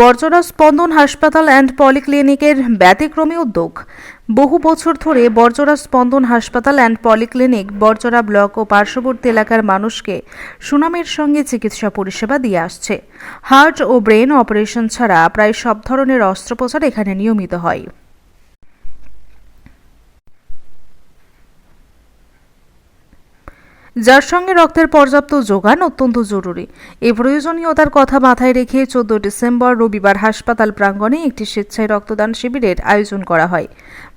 বর্জরা স্পন্দন হাসপাতাল অ্যান্ড পলিক্লিনিকের ব্যতিক্রমী উদ্যোগ। বহু বছর ধরে বর্জরা স্পন্দন হাসপাতাল অ্যান্ড পলিক্লিনিক বর্জরা ব্লক ও পার্শ্ববর্তী এলাকার মানুষকে সুনামের সঙ্গে চিকিৎসা পরিষেবা দিয়ে আসছে। হার্ট ও ব্রেন অপারেশন ছাড়া প্রায় সব ধরনের অস্ত্রোপচার এখানে নিয়মিত হয়। যার সঙ্গে রক্তের পর্যাপ্ত যোগান অত্যন্ত জরুরি। এই প্রয়োজনীয়তার কথা মাথায় রেখে চোদ্দ ডিসেম্বর রবিবার হাসপাতাল প্রাঙ্গণে একটি স্বেচ্ছায় রক্তদান শিবিরের আয়োজন করা হয়।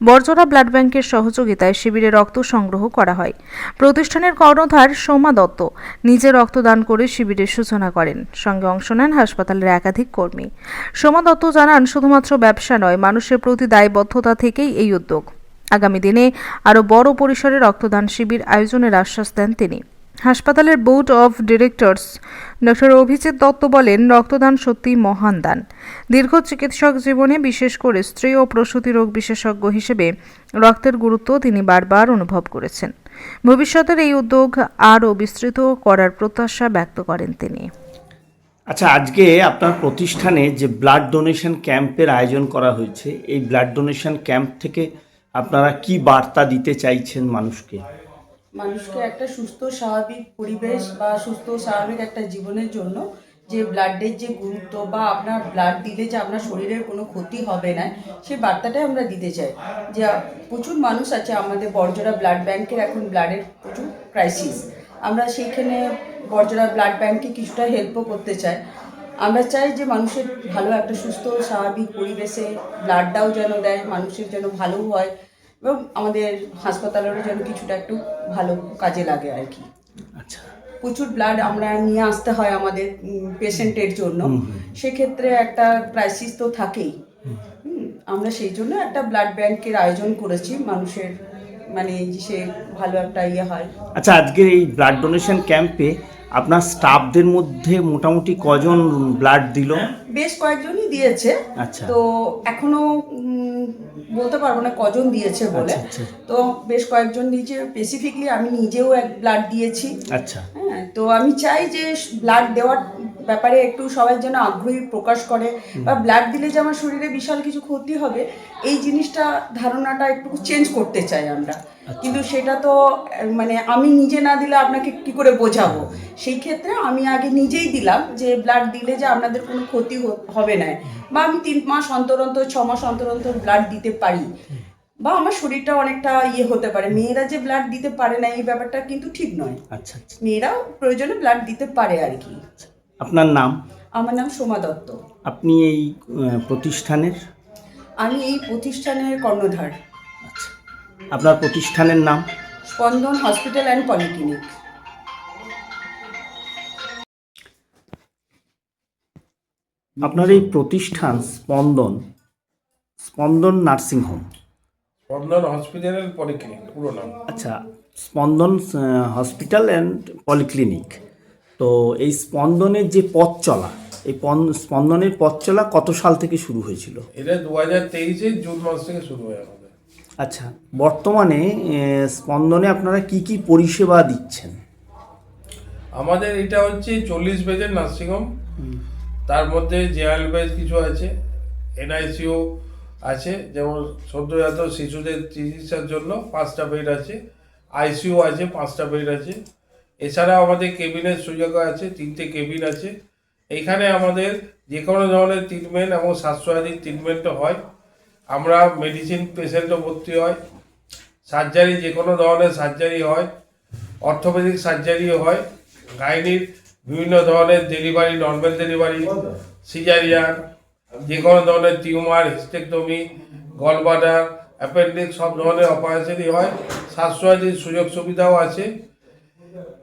বর্জরা ব্লাড ব্যাংকের সহযোগিতায় শিবিরে রক্ত সংগ্রহ করা হয়। প্রতিষ্ঠানের কর্ণধার সোমা দত্ত নিজে রক্তদান করে শিবিরের সূচনা করেন। সঙ্গে অংশ নেন হাসপাতালের একাধিক কর্মী। সোমা দত্ত জানান, শুধুমাত্র ব্যবসা নয়, মানুষের প্রতি দায়বদ্ধতা থেকেই এই উদ্যোগ। আগামী দিনে আরও বড় পরিসরে রক্তদান শিবির আয়োজনের আশ্বাস দেন তিনি। হাসপাতালের board of directors doctor Abhijit Dutta বলেন, রক্তদান সত্যিই মহান দান। দীর্ঘ চিকিৎসক জীবনে বিশেষ করে স্ত্রী ও প্রসূতি রোগ বিশেষজ্ঞ হিসেবে রক্তের গুরুত্ব তিনি বারবার অনুভব করেছেন। ভবিষ্যতের এই উদ্যোগ আরও বিস্তৃত করার প্রত্যাশা ব্যক্ত করেন তিনি। আচ্ছা আজকে আপনার প্রতিষ্ঠানে যে ব্লাড ডোনেশন ক্যাম্পের আয়োজন করা হয়েছে, এই ব্লাড ডোনেশন ক্যাম্প থেকে আপনারা কি বার্তা দিতে চাইছেন মানুষকে? মানুষকে একটা সুস্থ, স্বাভাবিক পরিবেশ বা সুস্থ, স্বাভাবিক একটা জীবনের জন্য যে ব্লাডের যে গুরুত্ব বা আপনার ব্লাড দিলে যে আপনার শরীরের কোনো ক্ষতি হবে না সেই বার্তাটাই আমরা দিতে চাই। যে প্রচুর মানুষ আছে, আমাদের বর্জরা ব্লাড ব্যাংকের এখন ব্লাডের প্রচুর ক্রাইসিস আমরা সেইখানে বর্জরা ব্লাড ব্যাংকে কিছুটা হেল্পও করতে চাই। আমরা চাই যে মানুষের ভালো একটা সুস্থ স্বাভাবিক পরিবেশে ব্লাডটাও যেন দেয় মানুষের যেন ভালো হয় এবং আমাদের হাসপাতালেরও যেন কিছুটা একটু ভালো কাজে লাগে আর কি। আচ্ছা। প্রচুর ব্লাড আমরা নিয়ে আসতে হয় আমাদের পেশেন্টের জন্য। সেক্ষেত্রে একটা ক্রাইসিস তো থাকেই। আমরা সেই জন্য একটা ব্লাড ব্যাংকের আয়োজন করেছি। মানুষের মানে সে ভালো একটা ইয়ে হয়। আচ্ছা আজকের এই ব্লাড ডোনেশন ক্যাম্পে আপনার স্টাফদের মধ্যে মোটামুটি কজন ব্লাড দিল? বেশ কয়েকজনই দিয়েছে। আচ্ছা। তো এখনও বলতে পারব না কজন দিয়েছে বলে। আচ্ছা, আচ্ছা। তো বেশ কয়েকজন দিয়েছে। স্পেসিফিকলি আমি নিজেও এক ব্লাড দিয়েছি। আচ্ছা। হ্যাঁ তো আমি চাই যে ব্লাড দেওয়ার ব্যাপারে একটু সবাই যেন আগ্রহী প্রকাশ করে বা ব্লাড দিলে যে আমার শরীরে বিশাল কিছু ক্ষতি হবে এই জিনিসটা ধারণাটা একটু চেঞ্জ করতে চাই আমরা। কিন্তু সেটা তো মানে আমি নিজে না দিলে আপনাকে কি করে বোঝাবো? সেই ক্ষেত্রে আমি আগে নিজেই দিলাম যে ব্লাড দিলে যে আপনাদের কোনো ক্ষতি হবে না। বা আমি তিন মাস অন্তর অন্তর ছ মাস অন্তর অন্তর ব্লাড দিতে পারি। বা আমার শরীরটা অনেকটা ইয়ে হতে পারে। মেয়েরা যে ব্লাড দিতে পারে না এই ব্যাপারটা কিন্তু ঠিক নয়। আচ্ছা আচ্ছা। মেয়েরাও প্রয়োজনে ব্লাড দিতে পারে আর কি। আপনার নাম? আমার নাম সোমা দত্ত। আপনি এই প্রতিষ্ঠানের? আমি এই প্রতিষ্ঠানের কর্ণধার। আচ্ছা। আপনার প্রতিষ্ঠানের নাম? স্পন্দন হসপিটাল অ্যান্ড পলিক্লিনিক। আপনার এই প্রতিষ্ঠান স্পন্দন স্পন্দন নার্সিং হোম। স্পন্দন হসপিটালের পলিক্লিনিক পুরো নাম। আচ্ছা স্পন্দন হসপিটাল অ্যান্ড পলিক্লিনিক। তো এই স্পন্দনের যে পথ চলা এই পন- স্পন্দনের পথ চলা কত সাল থেকে শুরু হয়েছিল? এটা দু হাজার তেইশে জুন মাস থেকে শুরু হয়ে আমাদের। আচ্ছা বর্তমানে স্পন্দনে আপনারা কি কি পরিষেবা দিচ্ছেন? আমাদের এটা হচ্ছে চল্লিশ বেজের নার্সিংহোম। তার মধ্যে জেআল বেজ কিছু আছে এনআইসিও আছে যেমন সদ্যজাত শিশুদের চিকিৎসার জন্য পাঁচটা বেড আছে আইসিইউ আছে পাঁচটা বেড আছে। এছাড়াও আমাদের কেবিনের সুযোগ আছে, তিনটে কেবিন আছে। এইখানে আমাদের যে কোনো ধরনের ট্রিটমেন্ট এবং স্বাস্থ্যসাথী ট্রিটমেন্টও হয়। আমরা মেডিসিন পেশেন্টও ভর্তি হয়। সার্জারি যে কোনো ধরনের সার্জারি হয় অর্থোপেডিক সার্জারিও হয়। গাইনির বিভিন্ন ধরনের ডেলিভারি নর্মাল ডেলিভারি সিজারিয়ান যে কোনো ধরনের টিউমার হিস্টেকটমি গলবাডার অ্যাপেন্ডিক্স সব ধরনের অপারেশনই হয়। স্বাস্থ্যসাথীর সুযোগ সুবিধাও আছে।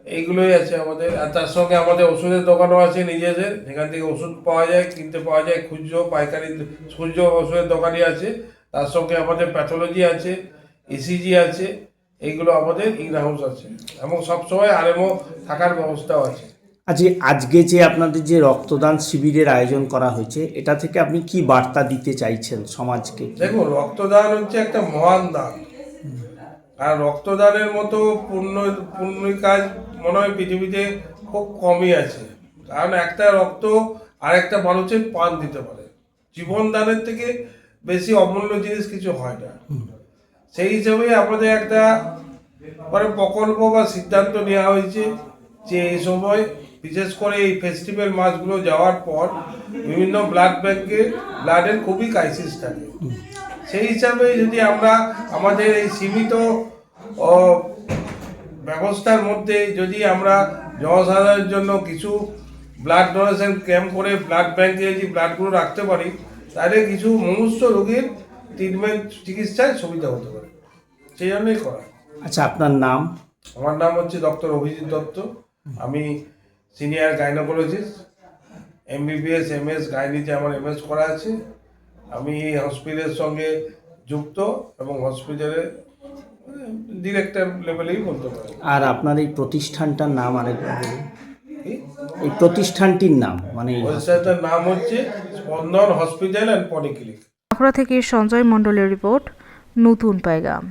এইগুলোই আছে আমাদের। আর তার সঙ্গে আমাদের ওষুধের দোকানও আছে নিজেদের। যেখান থেকে ওষুধ পাওয়া যায় কিনতে পাওয়া যায় খুচরো পাইকারি খুচরো ওষুধের দোকানই আছে। তার সঙ্গে আমাদের প্যাথোলজি আছে ইসিজি আছে এইগুলো আমাদের ইন হাউস আছে। এবং সবসময় আরএমও থাকার ব্যবস্থাও আছে। আজকে আজকে যে আপনাদের যে রক্তদান শিবিরের আয়োজন করা হয়েছে এটা থেকে আপনি কি বার্তা দিতে চাইছেন সমাজকে? দেখুন রক্তদান হচ্ছে একটা মহান দান। আর রক্তদানের মতো পূর্ণ পূর্ণ কাজ মনে হয় পৃথিবীতে খুব কমই আছে। কারণ একটা রক্ত আর একটা মানুষের পান দিতে পারে। জীবনদানের থেকে বেশি অমূল্য জিনিস কিছু হয় না। সেই হিসাবে আমাদের একটা মানে প্রকল্প বা সিদ্ধান্ত নেওয়া হয়েছে যে এই সময় বিশেষ করে এই ফেস্টিভ্যাল মাসগুলো যাওয়ার পর বিভিন্ন ব্লাড ব্যাংকে ব্লাডের খুবই ক্রাইসিস থাকে। সেই হিসাবে যদি আমরা আমাদের এই সীমিত ও, ব্যবস্থার মধ্যে যদি আমরা জনসাধারণের জন্য কিছু ব্লাড ডোনেশন ক্যাম্প করে ব্লাড ব্যাংকে যদি ব্লাডগুলো রাখতে পারি তাহলে কিছু মনুষ্য রোগীর ট্রিটমেন্ট চিকিৎসায় সুবিধা হতে পারে। সেই জন্যই করা। আচ্ছা আপনার নাম? আমার নাম হচ্ছে ডক্টর অভিজিৎ দত্ত। আমি সিনিয়র গাইনোকোলজিস্ট এমবিবিএস এমএস গাইনিতে আমার এমএস করা আছে। আমি এই হসপিটালের সঙ্গে যুক্ত এবং হসপিটালে ডিরেক্টর লেভেলেই বলতে পারি। আর আপনার এই প্রতিষ্ঠানটার নাম আরেকবার বলুন? এই প্রতিষ্ঠানটির নাম মানে প্রতিষ্ঠানটার নাম হচ্ছে স্পন্দন হসপিটাল অ্যান্ড পলিক্লিনিক বাঁকুড়া থেকে সঞ্জয় মণ্ডলের রিপোর্ট নতুন পায়গাম।